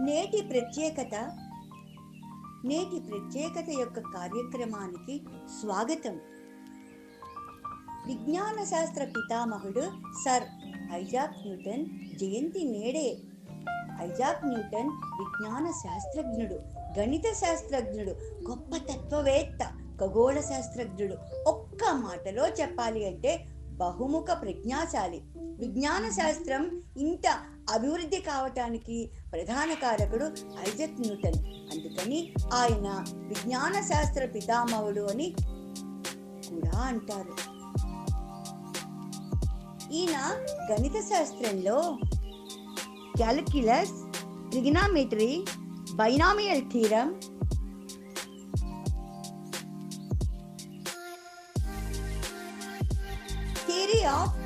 నేటి ప్రత్యేకత నేటి ప్రత్యేకత యొక్క కార్యక్రమానికి స్వాగతం. విజ్ఞాన శాస్త్ర పితామహుడు సర్ ఐజాక్ న్యూటన్ జయంతి నేడే. ఐజాక్ న్యూటన్ విజ్ఞాన శాస్త్రజ్ఞుడు గణిత శాస్త్రజ్ఞుడు గొప్ప తత్వవేత్త ఖగోళ శాస్త్రజ్ఞుడు. ఒక్క మాటలో చెప్పాలి అంటే బహుముఖ ప్రజ్ఞాశాలి. విజ్ఞాన శాస్త్రం ఇంత అభివృద్ధి కావటానికి ప్రధాన కారకుడు ఐజక్ న్యూటన్. అందుకని ఆయన విజ్ఞాన శాస్త్ర పితామహుడు అని కూడా అంటారు. ఈయన గణిత శాస్త్రంలో calculus trigonometry binomial theorem theory of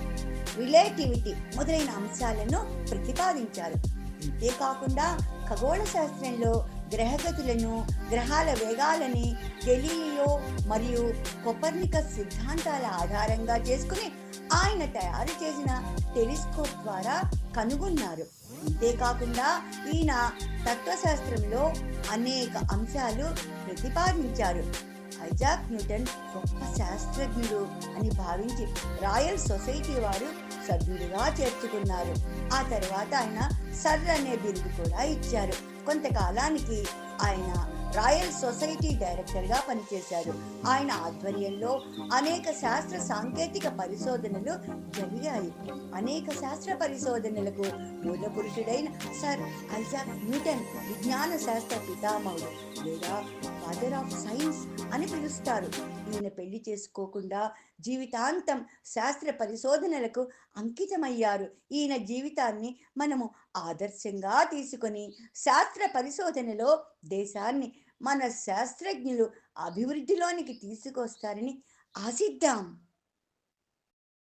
relativity మొదలైన అంశాలను ప్రతిపాదించారు. అంతేకాకుండా ఖగోళ శాస్త్రంలో గ్రహగతులను గ్రహాల వేగాలని గెలీలియో మరియు కొపర్నికస్ సిద్ధాంతాల ఆధారంగా చేసుకుని ఆయన తయారు చేసిన టెలిస్కోప్ ద్వారా కనుగొన్నారు. అంతేకాకుండా ఈయన తత్వశాస్త్రంలో అనేక అంశాలు ప్రతిపాదించారు. ఐజాక్ న్యూటన్ గొప్ప శాస్త్రజ్ఞుడు అని భావించి రాయల్ సొసైటీ వారు సభ్యుడిగా చేర్చుకున్నారు. ఆ తర్వాత ఆయన సర్ అనే బిరుదు కూడా ఇచ్చారు. కొంతకాలానికి ఆయన రాయల్ సొసైటీ డైరెక్టర్గా పనిచేశారు. ఆయన ఆధ్వర్యంలో అనేక శాస్త్ర సాంకేతిక పరిశోధనలు జరిగాయి. అనేక శాస్త్ర పరిశోధనలకు మూల పురుషుడైన సర్ ఐజాక్ న్యూటన్ విజ్ఞాన శాస్త్ర పితామహుడు లేదా ఫాదర్ ఆఫ్ సైన్స్ అని పిలుస్తారు. ఈయన పెళ్ళి చేసుకోకుండా జీవితాంతం శాస్త్ర పరిశోధనలకు అంకితమయ్యారు. ఈయన జీవితాన్ని మనము ఆదర్శంగా తీసుకొని శాస్త్ర పరిశోధనలో దేశాన్ని మన శాస్త్రజ్ఞులు అభివృద్ధిలోనికి తీసుకొస్తారని ఆశిద్దాం.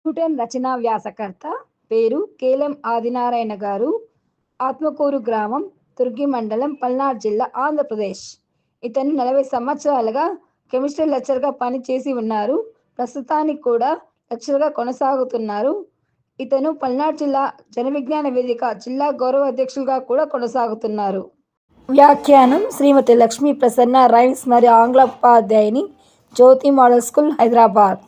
న్యూటన్ రచనా వ్యాసకర్త పేరు కేలం ఆదినారాయణ గారు. ఆత్మకూరు గ్రామం తుర్గి మండలం పల్నాడు జిల్లా ఆంధ్రప్రదేశ్. ఇతను నలభై సంవత్సరాలుగా కెమిస్ట్రీ లెక్చర్గా పనిచేసి ఉన్నారు. ప్రస్తుతానికి కూడా లెక్చర్గా కొనసాగుతున్నారు. ఇతను పల్నాడు జిల్లా జనవిజ్ఞాన వేదిక జిల్లా గౌరవ అధ్యక్షులుగా కూడా కొనసాగుతున్నారు. వ్యాఖ్యానం శ్రీమతి లక్ష్మీ ప్రసన్న రైమ్స్ మరియు ఆంగ్ల ఉపాధ్యాయుని జ్యోతి మోడల్ స్కూల్ హైదరాబాద్.